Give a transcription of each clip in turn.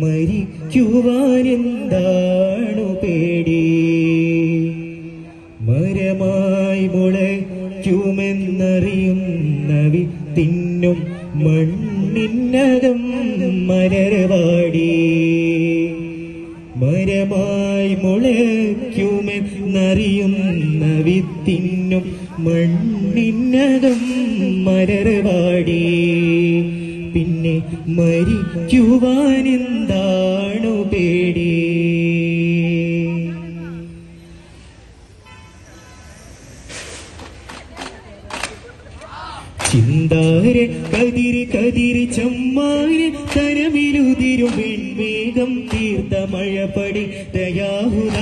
മരിക്കുവാനെന്താണു പേടി? മരമായി മുളയ്ക്കുമെന്നറിയുന്ന വിത്തിന്നും മണ്ണിന്നകം മലർവാടി മരമായി മുളയ്ക്കുമെന്നറിയുന്ന വിത്തിന്നും മണ്ണിനകം മലർവാടി പിന്നെ മരിക്കുവാനെന്താണു പേടി? ചിന്താരെ കതിരി കതിരി ചമ്മാര് തരമിലുതിരും വെൺവേഗം തീർത്ത മഴപടി ദയാഹുല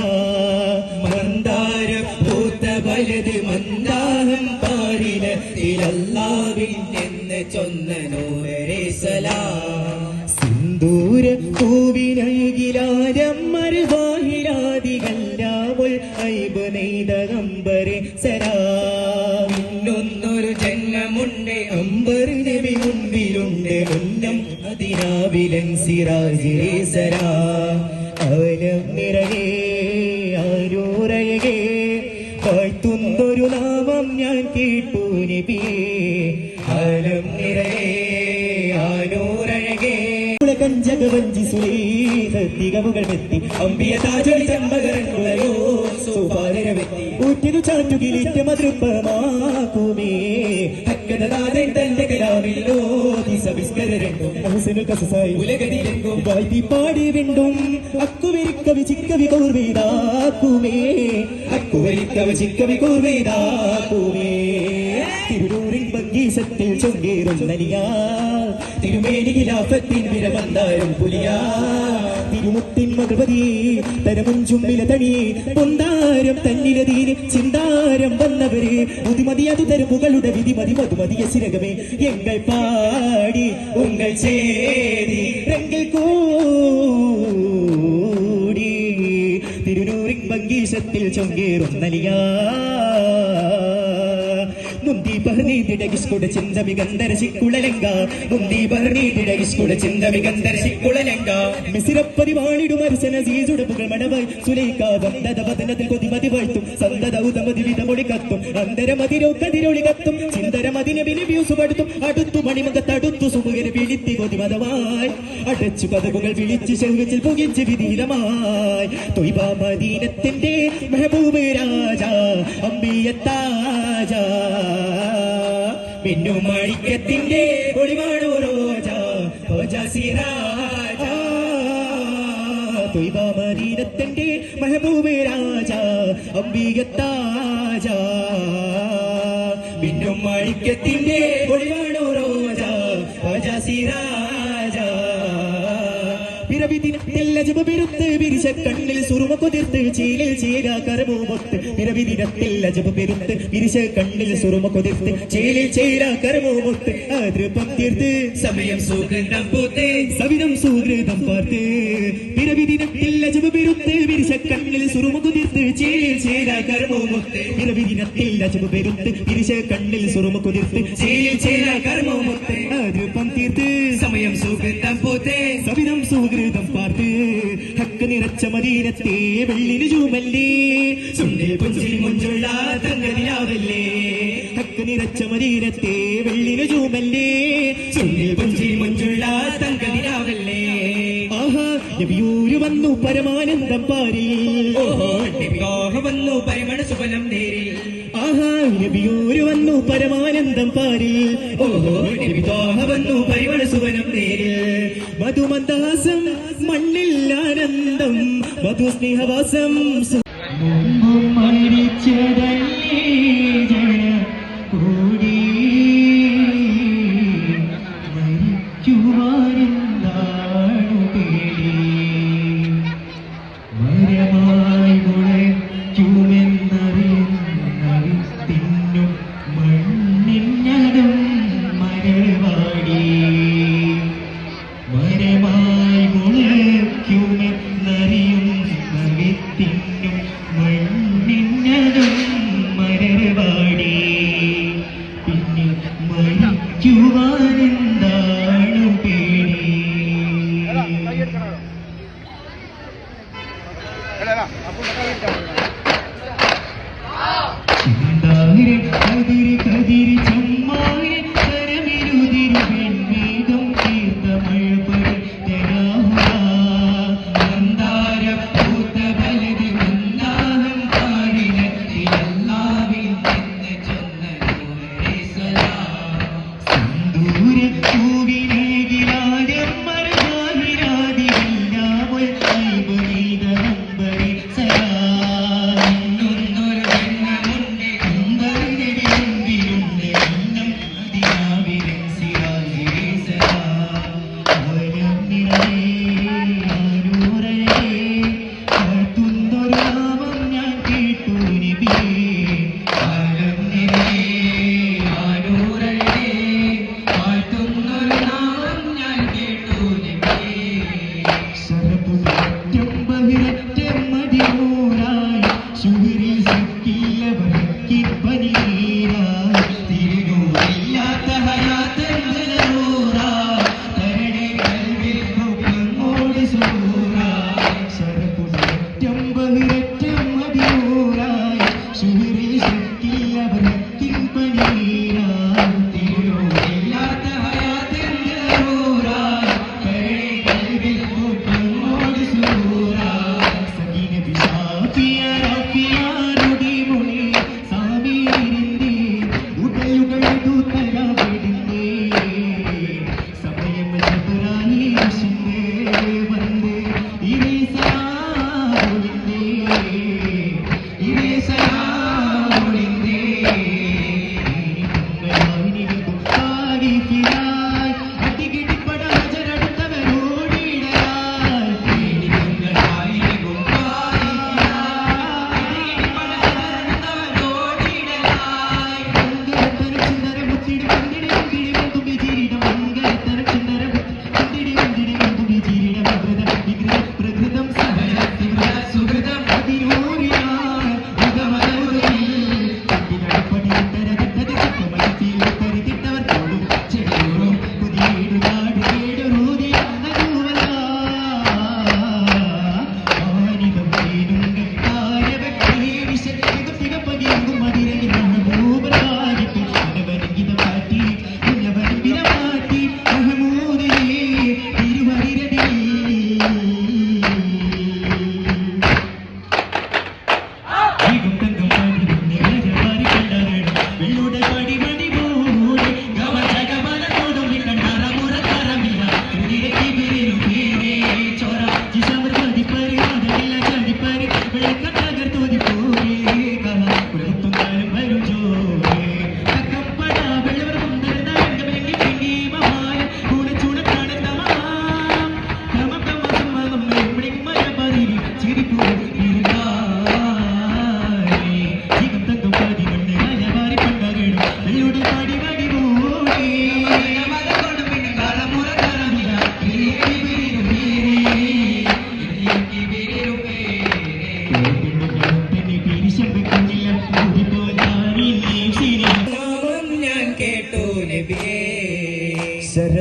മന്ദാര പൂത്ത വലത് മന്ദാഹം പാരില തിരല്ലാവിൻ നൂറേ സലാം സിന്ദൂര പൂവിനഴുകിലാരം മറുവാഹിരാദികല്ലാവുൾ ഐബ് നെയ്തകമ്പരെ സരാ. ഇന്നൊന്നൊരു ജന്മമുണ്ട് അമ്പർ നബി മുൻപിലുണ്ട് മുന്നം അതിരാവിലൻ സിറാജിരേ സരാ. അവലം നിറകേ കഞ്ചകവഞ്ചി സുലീഹത്തികവുകൾ വെത്തി അമ്പിയ താജൊളി ചമ്പകരങ്ങളോ സുപാരവെത്തി ഊറ്റിനു ചാറ്റുകിലിറ്റ മതൃപ്പമാക്കുമേ ഹക്കനനാഥൻ തന്റെ കലാമില്ലോ ഉലകതിലെങ്കും വാഴ്ത്തി പാടി വെണ്ടും അക്കുവരിക്കവി ചിക്കവി കോർവേതാക്കുമേ അക്കുവരിക്കവി ചിക്കവി കോർവേതാക്കുമേ തിരുവൂരിൻ ഭംഗീസത്തിൽ ചൊങ്കേറും നനിയാ. തിരുമേനി ഖിലാഫത്തിൻ വിരമന്താരും പുലിയാ. തിരുമുത്തിൻ മകൾപതി തരമുഞ്ചുമ്മില തണി. പൊന്താരം തന്നിലതീന് ചിന്താരം വന്നവര്. മുതിമതി അത് തരുമുകളുടെ വിധിമതി മധുമതിയ ശിരകമേ എങ്ങൾ പാടി ഉങ്ങൾ ചേരി രംഗിൽ കൂടി. തിരുനൂറിൻ ഭംഗീശത്തിൽ ചൊങ്കേറും നലിയാ. മുന്തി പറഞ്ഞിടകിസ്കുട ചിന്തമി ഗന്ധരശിക്കുളലങ്ക മുന്തി പറഞ്ഞിടകിസ്കുട ചിന്തമി ഗന്ധരശിക്കുളലങ്ക മിസിരപ്പതി വാണിടും അരസന സുലൈക്ക വന്ദത വദനത്തിൽ കൊതിമതി സന്തത ഉദമതി വിധമൊളി കത്തും അന്തരമതിരോ കതിരൊളി കത്തും ചിന്തരമതിനെ വിലവ്യൂസ് പടുത്തും അടുത്തു മണിമകത്തടുത്തു സുമുഖര് വിളിത്തി മിന്നു മാണിക്യത്തിന്റെ ഒളിവാണോ തൊയ്ബ മദീനത്തിന്റെ മെഹബൂബ് രാജ അംബികത്താജ മിന്നും മാണിക്യത്തിന്റെ ഒളിവാണോ റോജ സിറാജ പിറവിദിനത്തിൽ അജബ് പെരുത്ത് വിരിശ കണ്ണിൽ സുറുമ കൊതിർത്ത് ചീലിൽ ചേരാ കരമോ മൊത്ത് പിറവിദിനത്തിൽ അജബ് പെരുത്ത് വിരിശ കണ്ണിൽ സുറുമ കൊതിർത്ത് ചേലിൽ ചേരാ കരമോ മൊത്ത് അതൃപ്പം തീർത്ത്. സമയം സുഹൃതം പോത്ത്. സവിധം സുഹൃതം പാർത്ത്. പിറവിദിനത്തിൽ അജബ് പെരുത്ത് വിരിശ കണ്ണിൽ സുറുമ കുതിർത്ത് ചേലിൽ ചേരാ കരമോ മൊത്ത് പിറവിദിനത്തിൽ അജബ് പെരുത്ത് വിരിശ കണ്ണിൽ സുറുമ കുതിർത്ത് ചേലിൽ ചേരാ കരമോ മൊത്ത് അതൃപ്പം തീർത്ത്. സമയം സുഹൃതം പോത്ത്. സവിധം സുഹൃതം ഹക്ക് വെള്ളിന് ചൂമല്ലേ? ചുണ്ടിൽ പുഞ്ചിൽ മുഞ്ചുള്ള തങ്കനിലാവല്ലേ? ഹക്ക് നിറച്ച മദീനത്തെ വെള്ളിന് ചൂമല്ലേ? ചുണ്ടിൽ പുഞ്ചിൽ മുഞ്ചുള്ള തങ്കനിലാവല്ലേ? നബിയൂര് വന്നു പരമാനന്ദം പാരി. വന്നു പരമണ സുഫലം നേരി. ആഹാ നബിയൂര് വന്നു പരമാനന്ദം പാരി. ഓഹോ വിവാഹ വന്നു പരിമണ സുഫലം നേരി. മധുമന്ദാസം മണ്ണിൽ ആനന്ദം മധു സ്നേഹവാസം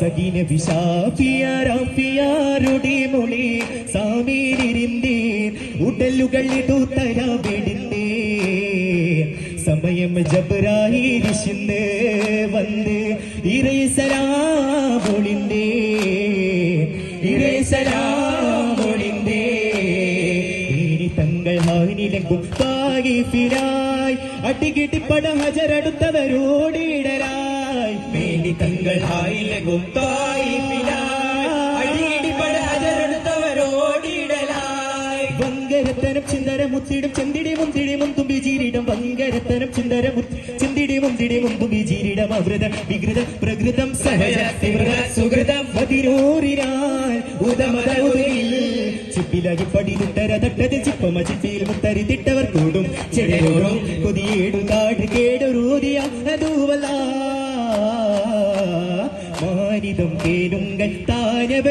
സഖിന വിശാഫിയ റാഫിയാരുടെ മൊളി ഉടലുകൾ ഇടൂത്തരാ വിടുന്നേ സമയം ജബറായിരിശിന്ന് വന്ന് ഇറേസരാ മൊളിന്റെ ഇനി തങ്ങൾ ഹാനിലെങ്കും തായി ഫിരായി. അടികിട്ടിപ്പട ഹജരടുത്തവരോടിടരാ ധൈല ഗുത്തായി വങ്കരത്തരം ചിന്തര മുത്തിടും ചെന്തിടി മുന്തിടി മുന്തുമ്പി ജീരിടം വങ്കരത്തരം ചിന്തര ചിന്തിടി മുന്തിടി മുന്തുമ്പി ജീരിടം അവൃതം വികൃത പ്രകൃതം സഹജ തിവൃത സുഹൃതം പതിനൂറിനാൽ ഉദമത ഉദയിൽ ചിപ്പിലകി പടി തിട്ടര തട്ടത് ചിപ്പമ ചിപ്പിയിൽ മുത്തരി തിട്ടവർ കൂടും ചെടിയോടും കൊതിയേട്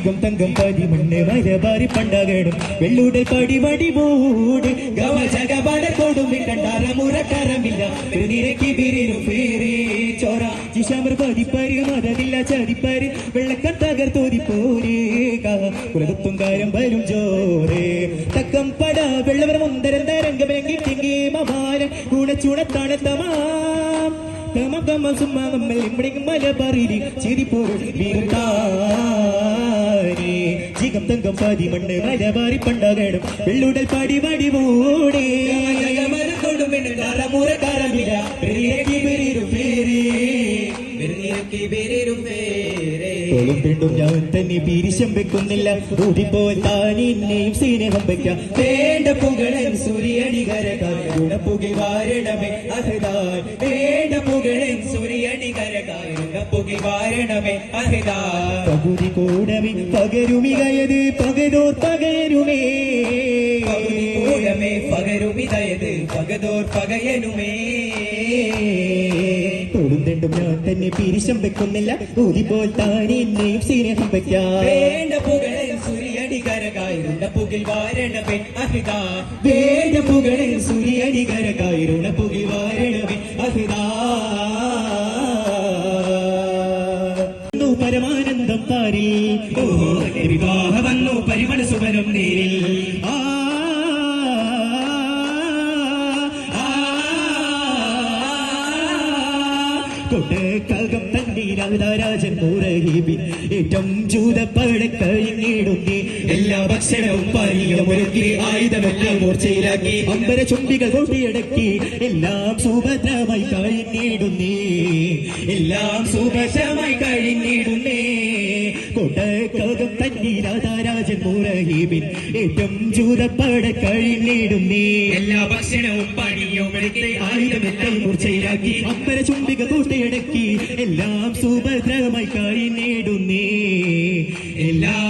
ജീകം തങ്കം പതി മണ്ണ് വരവാരി പണ്ടകടും. വെള്ളുടെ പടി വടി മൂട് ഗവജഗപാട കൊടും കണ്ടാര മുറക്കരമില്ല തിരുനിരക്കി ബിരിനും പേരേ ചോര. ജിഷാമർ ചതിപ്പരി വെള്ളക്കൻ തകർത്തോതി പോരേ കുലകത്തും വരും ജോറേ തക്കം പട വെള്ളവർ മുന്തരം തരംഗമെങ്കിൽ തിങ്ങി മമാരം ഗുണച്ചുണത്തണത്തമാം ഗമ ഗമ സുമ ഗമ്മൽ ഇമ്പടിക്കും മല தெய்வம் தங்கம் பாதி மண்ணு மழவாரி பண்டாகணும் வெள்ளுடல் பாடி வடிவோடே. கொடுமெனு காலமுறை തോളും ഞാൻ തന്നെ പീരിശം വെക്കുന്നില്ല. ഊതിപ്പോൾ താനിന്നെയും സ്നേഹം വെക്കാം. വേണ്ട പുകഴൻ സൂര്യടി കരകാൽ ഗുണപ്പുകി വാരണമേ. അഹദാൻ വേണ്ട പുകഴൻ സൂര്യടി കരകാൽ ഗുണപ്പുകി വാരണമേ. അഹദാൻ പകുതി കൂടമേ. പകരുമികയത് പകരോർ പകരുമേ പകുതി കൂടമേ. പകരുമിതയത് പകതോർ പകയനുമേ തോളും രണ്ടും ഞാൻ തന്നെ പിരിശം വെക്കുന്നില്ല. ഊതിപ്പോൾ താനിന്നെയും സ്നേഹം വെക്കാം വേണ്ട പുകളൻ കരകാൽ വാരണ വേണ്ട സൂര്യനി കരകായിരുണ വാരണ അഹിതാ. പരമാനന്ദം താരി ഓ വിവാഹ വന്നു. പരിമള സുവനം നേരിൽ. തന്നീരാജൻ മുറഹിബിൻ ഏറ്റം ജൂതപ്പട കഴിഞ്ഞിടുന്നേ എല്ലാ ഭക്ഷണവും പാനീയം ഒരുക്കി ആയുധമെല്ലാം മൂർച്ചയിലാക്കി. അമ്പര ചുംബികൾ കൊട്ടിയടക്കി. എല്ലാം സുഭദ്രമായി കഴിഞ്ഞിടുന്നേ. എല്ലാം സുഭദ്രമായി കഴിഞ്ഞിടുന്നേ. കൊട്ടക്കകം തന്നീരാജൻ മുറഹിബിൻ ഏറ്റം ജൂതപ്പട നീ. എല്ലാ ഭക്ഷണവും പാനീയവും എടുത്ത് ആയുധമെല്ലാം മൂർച്ചയിലാക്കി അമ്പര ചുംബിക കൂട്ടിയടക്കി എല്ലാം സുഭദ്രമായി കഴിഞ്ഞിടുന്നേ എല്ലാം